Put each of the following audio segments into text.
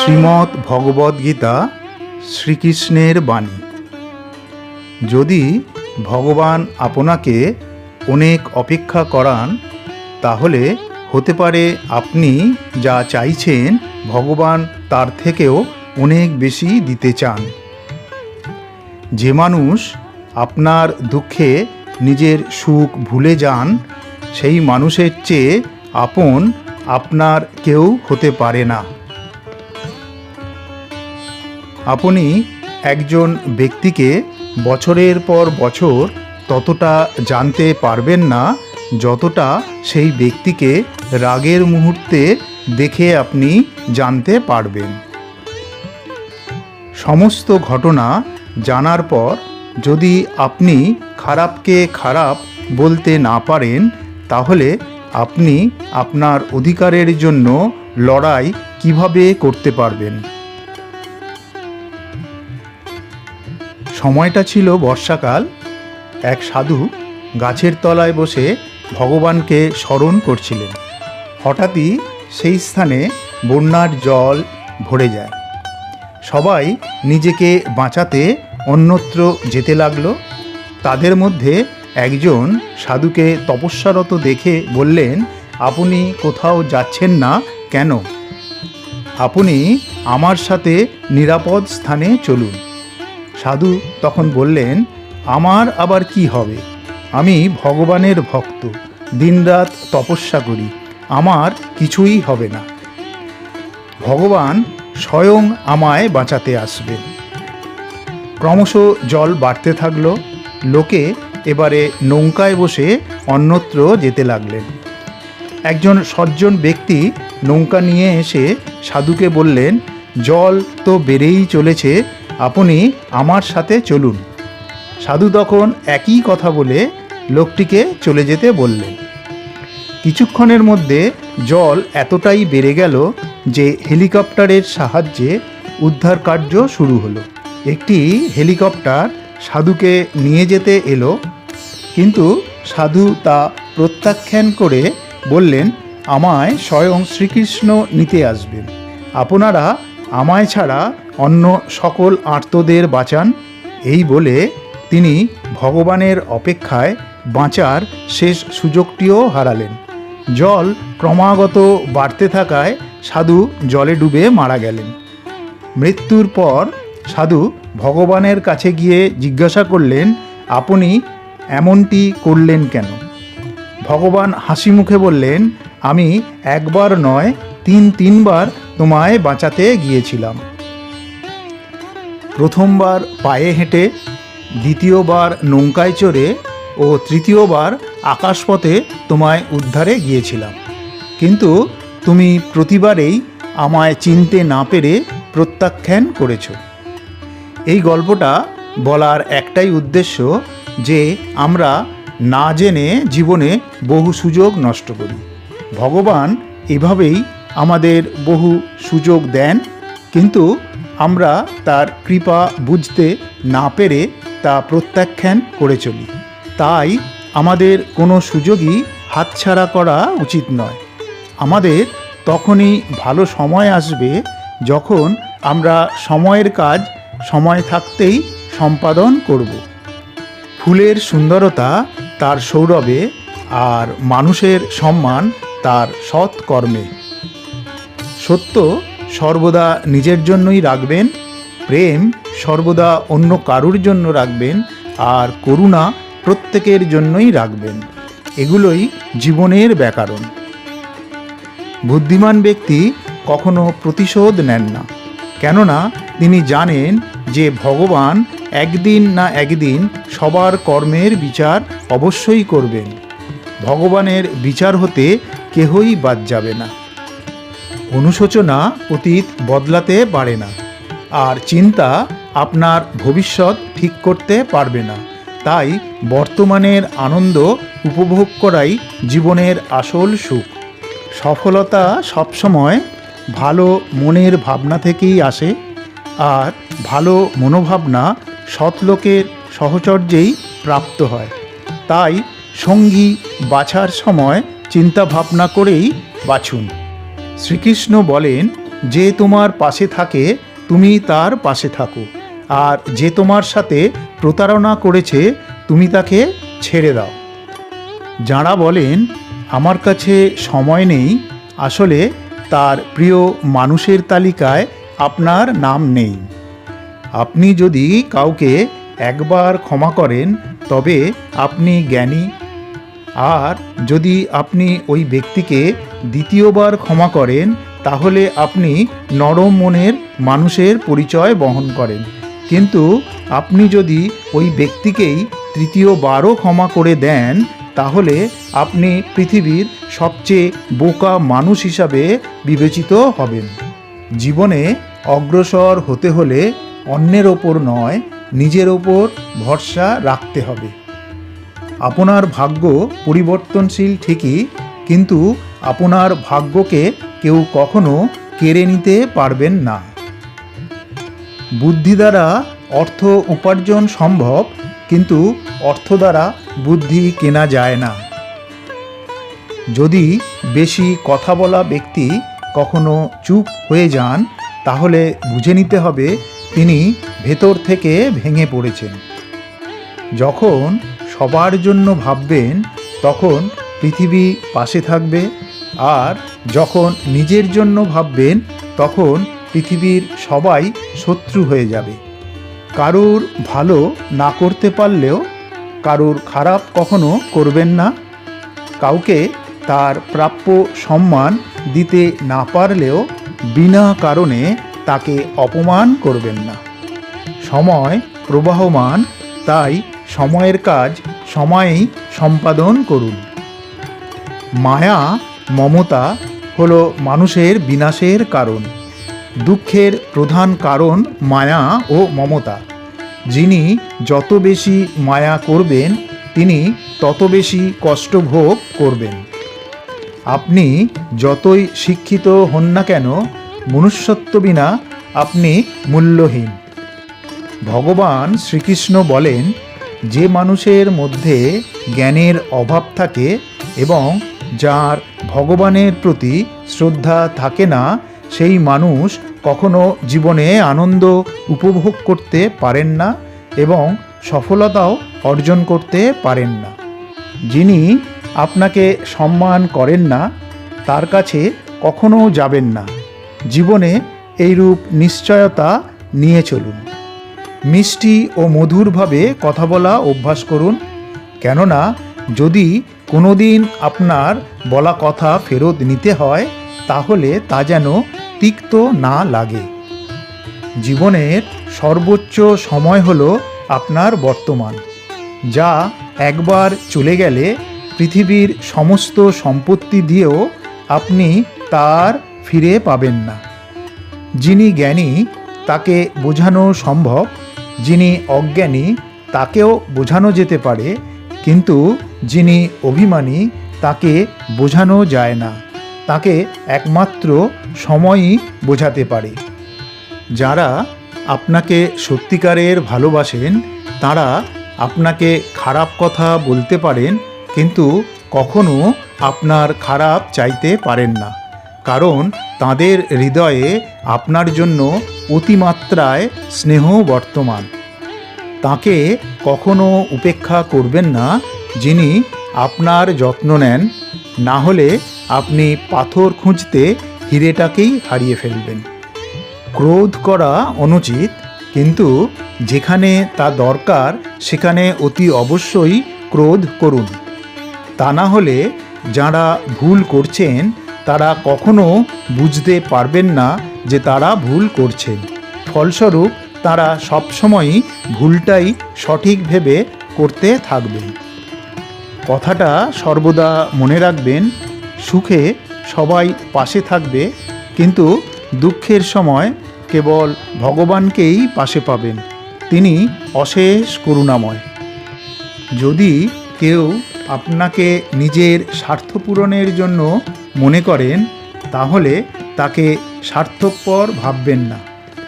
শ্রীমদ্ ভগবদ্গীতা শ্রীকৃষ্ণের বাণী। যদি ভগবান আপনাকে অনেক অপেক্ষা করান, তাহলে হতে পারে আপনি যা চাইছেন ভগবান তার থেকেও অনেক বেশি দিতে চান। যে মানুষ আপনার দুঃখে নিজের সুখ ভুলে যান, সেই মানুষের চেয়ে আপন আপনার কেউ হতে পারে না। আপনি একজন ব্যক্তিকে বছরের পর বছর ততটা জানতে পারবেন না, যতটা সেই ব্যক্তিকে রাগের মুহূর্তে দেখে আপনি জানতে পারবেন। সমস্ত ঘটনা জানার পর যদি আপনি খারাপকে খারাপ বলতে না পারেন, তাহলে আপনি আপনার অধিকারের জন্য লড়াই কীভাবে করতে পারবেন? সময়টা ছিল বর্ষাকাল। এক সাধু গাছের তলায় বসে ভগবানকে স্মরণ করছিলেন। হঠাৎই সেই স্থানে বন্যার জল ভরে যায়। সবাই নিজেকে বাঁচাতে অন্যত্র যেতে লাগল। তাদের মধ্যে একজন সাধুকে তপস্যারত দেখে বললেন, আপনি কোথাও যাচ্ছেন না কেন? আপনি আমার সাথে নিরাপদ স্থানে চলুন। সাধু তখন বললেন, আমার আবার কি হবে? আমি ভগবানের ভক্ত, দিনরাত তপস্যা করি, আমার কিছুই হবে না। ভগবান স্বয়ং আমায় বাঁচাতে আসবেন। ক্রমশ জল বাড়তে থাকল, লোকে এবারে নৌকায় বসে অন্যত্র যেতে লাগলেন। একজন সজ্জন ব্যক্তি নৌকা নিয়ে এসে সাধুকে বললেন, জল তো বেড়েই চলেছে আপনি আমার সাথে চলুন। সাধু তখন একই কথা বলে লোকটিকে চলে যেতে বললেন। কিছুক্ষণের মধ্যে জল এতটাই বেড়ে গেল যে হেলিকপ্টারের সাহায্যে উদ্ধার কার্য শুরু হলো। একটি হেলিকপ্টার সাধুকে নিয়ে যেতে এলো, কিন্তু সাধু তা প্রত্যাখ্যান করে বললেন, আমায় স্বয়ং শ্রীকৃষ্ণ নিতে আসবেন। আপনারা আমায় ছাড়া অন্য সকল আর্তদের বাঁচান। এই বলে তিনি ভগবানের অপেক্ষায় বাঁচার শেষ সুযোগটিও হারালেন। জল ক্রমাগত বাড়তে থাকায় সাধু জলে ডুবে মারা গেলেন। মৃত্যুর পর সাধু ভগবানের কাছে গিয়ে জিজ্ঞাসা করলেন, আপনি এমনটি করলেন কেন? ভগবান হাসি মুখে বললেন, আমি একবার নয়, তিন তিনবার তোমায় বাঁচাতে গিয়েছিলাম। প্রথমবার পায়ে হেঁটে, দ্বিতীয়বার নৌকায় চড়ে ও তৃতীয়বার আকাশপথে তোমায় উদ্ধারে গিয়েছিলাম। কিন্তু তুমি প্রতিবারেই আমায় চিনতে না পেরে প্রত্যাখ্যান করেছ। এই গল্পটা বলার একটাই উদ্দেশ্য যে আমরা না জেনে জীবনে বহু সুযোগ নষ্ট করি। ভগবান এভাবেই আমাদের বহু সুযোগ দেন, কিন্তু আমরা তার কৃপা বুঝতে না পেরে তা প্রত্যাখ্যান করে চলি। তাই আমাদের কোনো সুযোগই হাতছাড়া করা উচিত নয়। আমাদের তখনই ভালো সময় আসবে যখন আমরা সময়ের কাজ সময় থাকতেই সম্পাদন করব। ফুলের সুন্দরতা তার সৌরভে আর মানুষের সম্মান তার সৎ কর্মে সত্য, সর্বদা নিজের জন্যই রাখবেন, প্রেম সর্বদা অন্য কারুর জন্য রাখবেন, আর করুণা প্রত্যেকের জন্যই রাখবেন। এগুলোই জীবনের ব্যাকরণ। বুদ্ধিমান ব্যক্তি কখনো প্রতিশোধ নেন না, কেননা তিনি জানেন যে ভগবান একদিন না একদিন সবার কর্মের বিচার অবশ্যই করবেন। ভগবানের বিচার হতে কেহই বাদ যাবে না। অনুশোচনা অতীত বদলাতে পারে না। আর চিন্তা আপনার ভবিষ্যৎ ঠিক করতে পারবে না। তাই বর্তমানের আনন্দ উপভোগ করাই জীবনের আসল সুখ। সফলতা সবসময় ভালো মনের ভাবনা থেকেই আসে, আর ভালো মনোভাবনা সৎলোকের সহচর্যেই প্রাপ্ত হয়। তাই সঙ্গী বাছার সময় চিন্তা ভাবনা করেই বাছুন। শ্রীকৃষ্ণ বলেন, যে তোমার পাশে থাকে, তুমি তার পাশে থাকো। আর যে তোমার সাথে প্রতারণা করেছে, তুমি তাকে ছেড়ে দাও। যাঁরা বলেন, আমার কাছে সময় নেই, আসলে তার প্রিয় মানুষের তালিকায় আপনার নাম নেই। আপনি যদি কাউকে একবার ক্ষমা করেন, তবে আপনি জ্ঞানী। আর যদি আপনি ওই ব্যক্তিকে দ্বিতীয়বার ক্ষমা করেন, তাহলে আপনি নরম মনের মানুষের পরিচয় বহন করেন। কিন্তু আপনি যদি ওই ব্যক্তিকেই তৃতীয়বারও ক্ষমা করে দেন, তাহলে আপনি পৃথিবীর সবচেয়ে বোকা মানুষ হিসাবে বিবেচিত হবেন। জীবনে অগ্রসর হতে হলে অন্যের ওপর নয়, নিজের ওপর ভরসা রাখতে হবে। আপনার ভাগ্য পরিবর্তনশীল ঠিকই, কিন্তু আপনার ভাগ্যকে কেউ কখনো কেড়ে নিতে পারবেন না। বুদ্ধি দ্বারা অর্থ উপার্জন সম্ভব, কিন্তু অর্থ দ্বারা বুদ্ধি কেনা যায় না। যদি বেশি কথা বলা ব্যক্তি কখনো চুপ হয়ে যান, তাহলে বুঝে নিতে হবে তিনি ভেতর থেকে ভেঙে পড়েছেন। যখন সবার জন্য ভাববেন, তখন পৃথিবী পাশে থাকবে আর যখন নিজের জন্য ভাববেন, তখন পৃথিবীর সবাই শত্রু হয়ে যাবে। কারুর ভালো না করতে পারলেও কারুর খারাপ কখনো করবেন না। কাউকে তার প্রাপ্য সম্মান দিতে না পারলেও বিনা কারণে তাকে অপমান করবেন না। সময় প্রবাহমান, তাই সময়ের কাজ, সময়েই সম্পাদন করুন। মায়া মমতা হলো মানুষের বিনাশের কারণ। দুঃখের প্রধান কারণ মায়া ও মমতা। যিনি যত বেশি মায়া করবেন, তিনি তত বেশি কষ্ট ভোগ করবেন। আপনি যতই শিক্ষিত হন না কেন, মনুষ্যত্ব বিনা আপনি মূল্যহীন। ভগবান শ্রীকৃষ্ণ বলেন, যে মানুষের মধ্যে জ্ঞানের অভাব থাকে এবং যার ভগবানের প্রতি শ্রদ্ধা থাকে না, সেই মানুষ কখনো জীবনে আনন্দ উপভোগ করতে পারেন না এবং সফলতাও অর্জন করতে পারেন না। যিনি আপনাকে সম্মান করেন না, তার কাছে কখনো যাবেন না। জীবনে এইরূপ নিশ্চয়তা নিয়ে চলুন। মিষ্টি ও মধুরভাবে কথা বলা অভ্যাস করুন। কেননা যদি কোনোদিন আপনার বলা কথা ফেরত নিতে হয়, তাহলে তা যেন তিক্ত না লাগে। জীবনের সর্বোচ্চ সময় হলো আপনার বর্তমান, যা একবার চলে গেলে পৃথিবীর সমস্ত সম্পত্তি দিয়েও আপনি তার ফিরে পাবেন না। যিনি জ্ঞানী, তাকে বোঝানো সম্ভব, যিনি অজ্ঞানী, তাকেও বোঝানো যেতে পারে কিন্তু যিনি অভিমানী, তাকে বোঝানো যায় না। তাকে একমাত্র সময়ই বোঝাতে পারে। যারা আপনাকে সত্যিকারের ভালোবাসেন, তারা আপনাকে খারাপ কথা বলতে পারেন, কিন্তু কখনো আপনার খারাপ চাইতে পারেন না। কারণ তাদের হৃদয়ে আপনার জন্য অতিমাত্রায় স্নেহ বর্তমান। তাকে কখনো উপেক্ষা করবেন না যিনি আপনার যত্ন নেন, না হলে আপনি পাথর খুঁজতে হিরেটাকেই হারিয়ে ফেলবেন। ক্রোধ করা অনুচিত, কিন্তু যেখানে তা দরকার, সেখানে অতি অবশ্যই ক্রোধ করুন। তা না হলে যারা ভুল করছেন, তারা কখনো বুঝতে পারবেন না যে তারা ভুল করছেন। ফলস্বরূপ, তারা সবসময়ই ভুলটাই সঠিক ভেবে করতে থাকবেন। কথাটা সর্বদা মনে রাখবেন, সুখে সবাই পাশে থাকবে, কিন্তু দুঃখের সময় কেবল ভগবানকেই পাশে পাবেন। তিনি অশেষ করুণাময়। যদি কেউ আপনাকে নিজের স্বার্থ পূরণের জন্য মনে করেন, তাহলে তাকে স্বার্থপর ভাববেন না।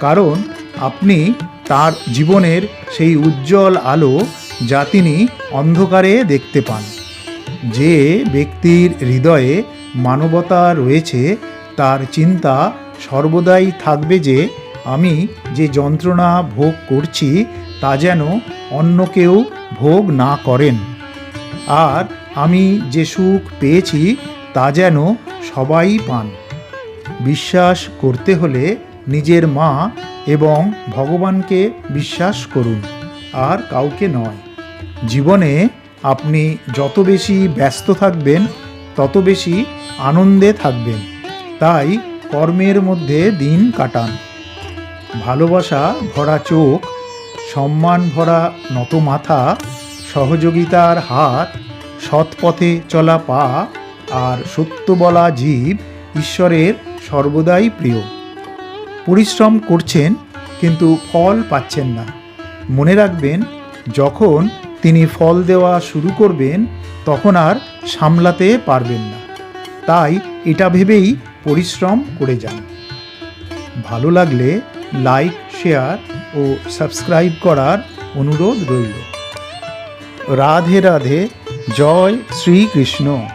কারণ আপনি তার জীবনের সেই উজ্জ্বল আলো যা তিনি অন্ধকারে দেখতে পান। যে ব্যক্তির হৃদয়ে মানবতা রয়েছে, তার চিন্তা সর্বদাই থাকবে যে আমি যে যন্ত্রণা ভোগ করছি, তা যেন অন্য কেউ ভোগ না করেন। আর আমি যে সুখ পেয়েছি, তা যেন সবাই পান। বিশ্বাস করতে হলে নিজের মা এবং ভগবানকে বিশ্বাস করুন, আর কাউকে নয়। জীবনে আপনি যত বেশি ব্যস্ত থাকবেন, তত বেশি আনন্দে থাকবেন। তাই কর্মের মধ্যে দিন কাটান। ভালোবাসা ভরা চোখ, সম্মান ভরা নত মাথা, সহযোগিতার হাত, সৎ পথে চলা পা, আর সত্য বলা জীব ঈশ্বরের সর্বদাই প্রিয়। পরিশ্রম করছেন, কিন্তু ফল পাচ্ছেন না। মনে রাখবেন, যখন তিনি ফল দেওয়া শুরু করবেন, তখন আর সামলাতে পারবেন না। তাই এটা ভেবেই পরিশ্রম করে যান। ভালো লাগলে লাইক, শেয়ার ও সাবস্ক্রাইব করার অনুরোধ রইল। রাধে রাধে, জয় শ্রীকৃষ্ণ।